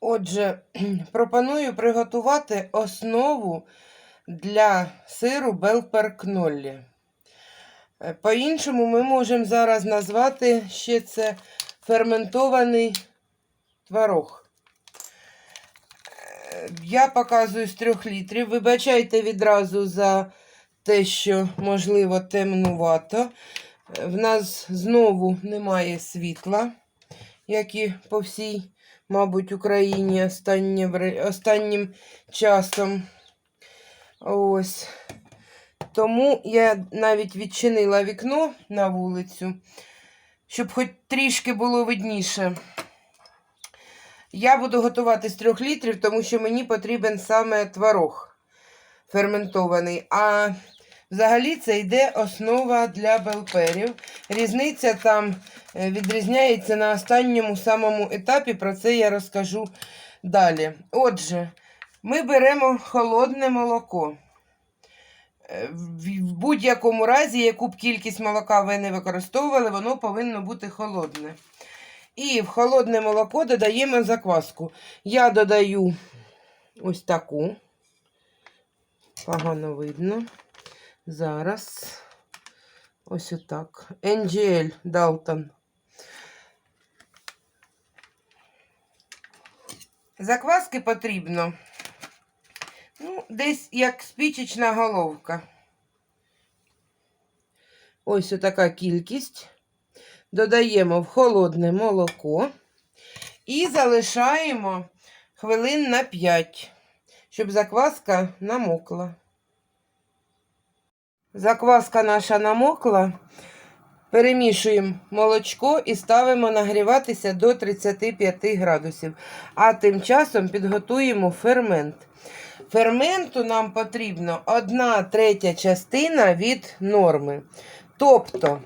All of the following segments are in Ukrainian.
Отже, пропоную приготувати основу для сиру Белперкноллі. Е, По-іншому ми можемо зараз назвати ще це ферментований творог. Е, Я показую з 3 літрів. Вибачайте відразу за те, що, можливо, темнувато. Е, В нас знову немає світла, як і по всій мабуть, Україні останнє, вре- останнім часом. Ось. Тому я навіть відчинила вікно на вулицю, щоб хоч трішки було видніше. Я буду готувати з трьох літрів, тому що мені потрібен саме творог ферментований. А взагалі це йде основа для белперів. Різниця там е, відрізняється на останньому самому етапі. Про це я розкажу далі. Отже, ми беремо холодне молоко. Е, В будь-якому разі, яку б кількість молока ви не використовували, воно повинно бути холодне. І в холодне молоко додаємо закваску. Я додаю ось таку. Погано видно. Зараз. Ось отак. NGL Dalton. Закваски потрібно. Ну, десь як спічечна головка. Ось отака кількість. Додаємо в холодне молоко і залишаємо хвилин на 5, щоб закваска намокла. Закваска наша намокла. Перемішуємо молочко і ставимо нагріватися до 35 градусів. А тим часом підготуємо фермент. Ферменту нам потрібно 1 третя частина від норми. Тобто,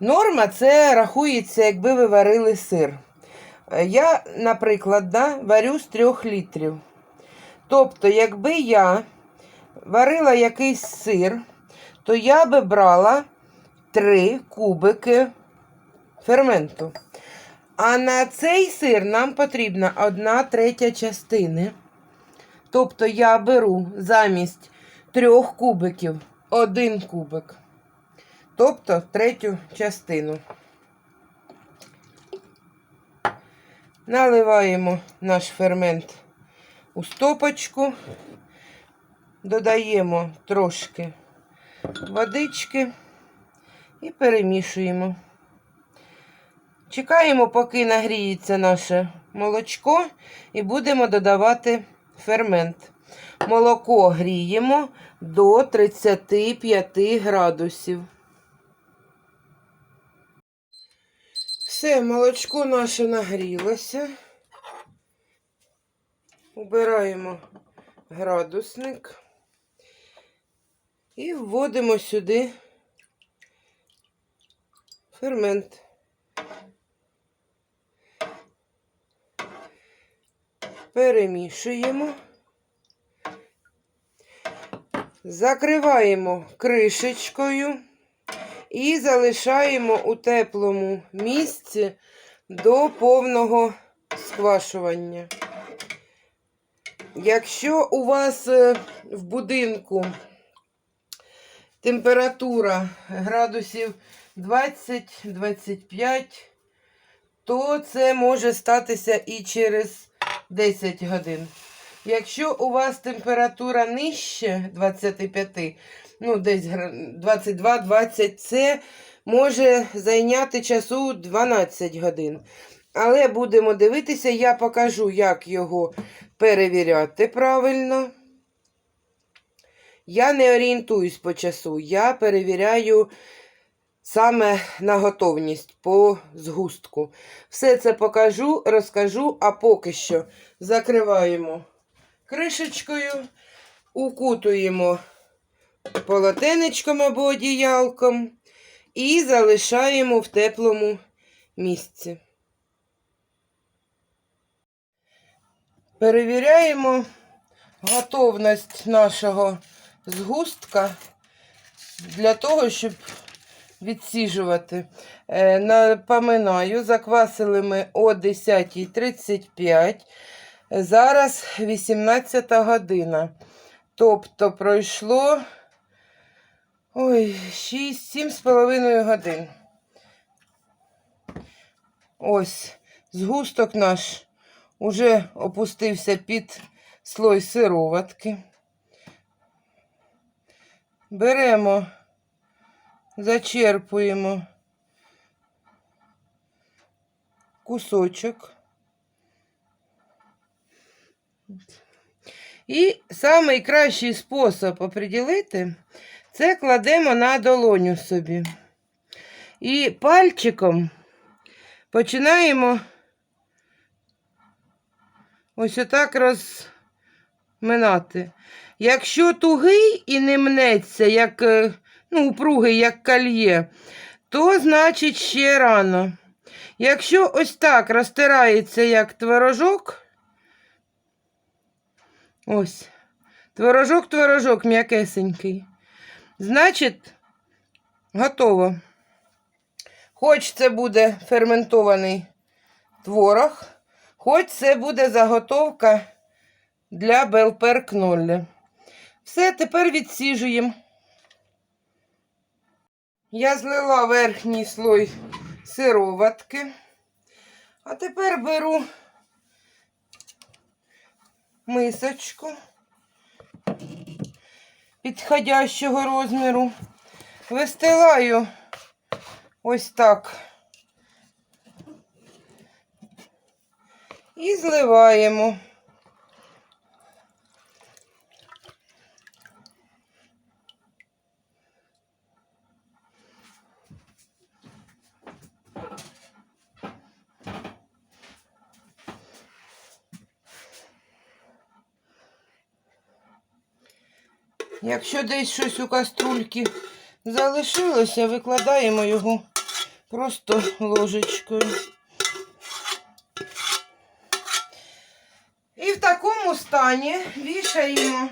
норма це рахується, якби ви варили сир. Я, наприклад, да, варю з 3 літрів. Тобто, якби я варила якийсь сир, то я би брала 3 кубики ферменту. А на цей сир нам потрібна 1 третя частини. Тобто я беру замість 3 кубиків 1 кубик. Тобто третю частину. Наливаємо наш фермент у стопочку, додаємо трошки водички і перемішуємо. Чекаємо, поки нагріється наше молочко, і будемо додавати фермент. Молоко гріємо до 35 градусів. Все, молочко наше нагрілося. Убираємо градусник і вводимо сюди фермент. Перемішуємо. Закриваємо кришечкою і залишаємо у теплому місці до повного сквашування. Якщо у вас е, в будинку температура градусів 20-25, то це може статися і через 10 годин. Якщо у вас температура нижче 25, ну десь 22-20, це може зайняти часу 12 годин. Але будемо дивитися, я покажу, як його перевіряти правильно. Я не орієнтуюсь по часу, я перевіряю саме на готовність по згустку. Все це покажу, розкажу, а поки що закриваємо кришечкою, укутуємо полотенечком або одіялком і залишаємо в теплому місці. Перевіряємо готовність нашого згустка для того, щоб відсіжувати. Е, Напоминаю, заквасили ми о 10.35. Зараз 18 година. Тобто пройшло ой, 6-7,5 годин. Ось, згусток наш уже опустився під слой сироватки. Беремо, зачерпуємо кусочок. І найкращий спосіб оприділити це кладемо на долоню собі. І пальчиком починаємо ось отак розминати. Якщо тугий і не мнеться, як е, ну, упругий, як кольє, то значить ще рано. Якщо ось так розтирається, як творожок, ось, творожок, творожок м'якесенький, значить, готово. Хоч це буде ферментований творог, хоч це буде заготовка для белпер кноллі. Все, тепер відсіжуємо. Я злила верхній слой сироватки. А тепер беру мисочку підходящого розміру. Вистилаю ось так. І зливаємо. Якщо десь щось у каструльці залишилося, викладаємо його просто ложечкою. І в такому стані вішаємо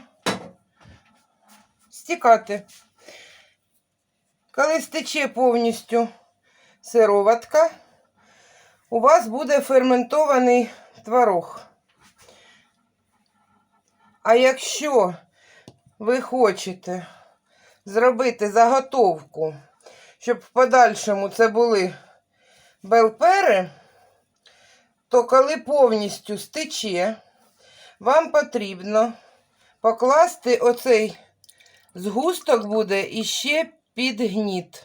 стікати. Коли стече повністю сироватка, у вас буде ферментований творог. А якщо ви хочете зробити заготовку, щоб в подальшому це були белпери, то коли повністю стече, вам потрібно покласти оцей згусток буде іще під гніт.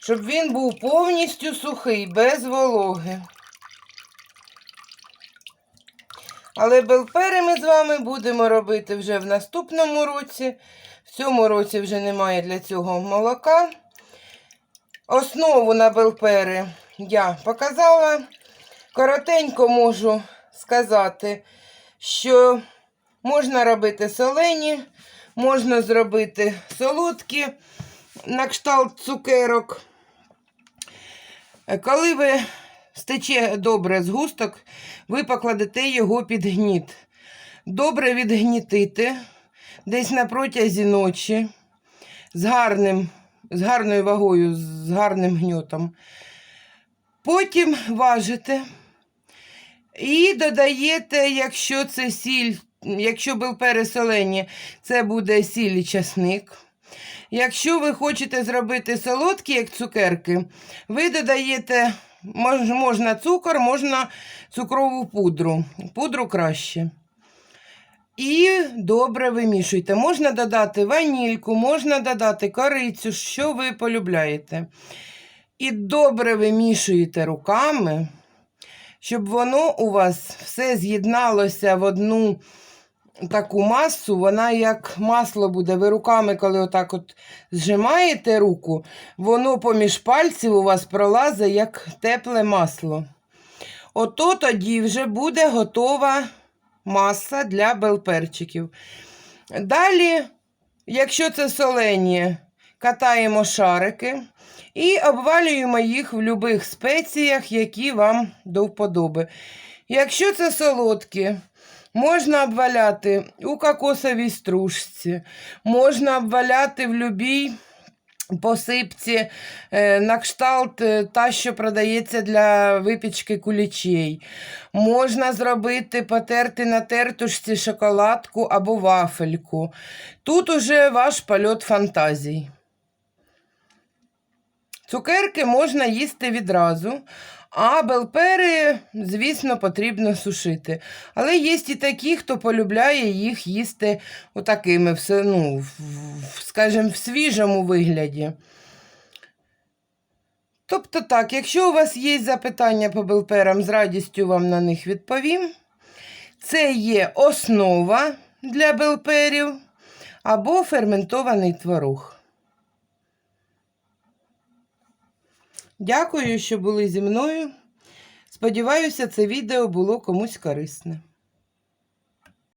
Щоб він був повністю сухий, без вологи. Але белпери ми з вами будемо робити вже в наступному році. В цьому році вже немає для цього молока. Основу на белпери я показала. Коротенько можу сказати, що можна робити солені, можна зробити солодкі на кшталт цукерок. Коли ви стече добре згусток, ви покладете його під гніт. Добре відгнітити десь на протязі ночі з, гарним, з гарною вагою, з гарним гньотом. Потім важите і додаєте, якщо це сіль, якщо був пересолені, це буде сіль і часник. Якщо ви хочете зробити солодкі, як цукерки, ви додаєте мож, можна цукор, можна цукрову пудру. Пудру краще. І добре вимішуйте. Можна додати ванільку, можна додати корицю, що ви полюбляєте. І добре вимішуєте руками, щоб воно у вас все з'єдналося в одну таку масу, вона як масло буде. Ви руками, коли отак от зжимаєте руку, воно поміж пальців у вас пролазить як тепле масло. Ото тоді вже буде готова маса для белперчиків. Далі, якщо це солені, катаємо шарики і обвалюємо їх в будь-яких спеціях, які вам до вподоби. Якщо це солодкі, Можна обваляти у кокосовій стружці, можна обваляти в любій посипці е, на кшталт е, та, що продається для випічки кулічей. Можна зробити, потерти на тертушці шоколадку або вафельку. Тут уже ваш польот фантазій. Цукерки можна їсти відразу, а белпери, звісно, потрібно сушити. Але є і такі, хто полюбляє їх їсти отакими, все, ну, скажімо, в свіжому вигляді. Тобто так, якщо у вас є запитання по белперам, з радістю вам на них відповім. Це є основа для белперів або ферментований творог. Дякую, що були зі мною. Сподіваюся, це відео було комусь корисне.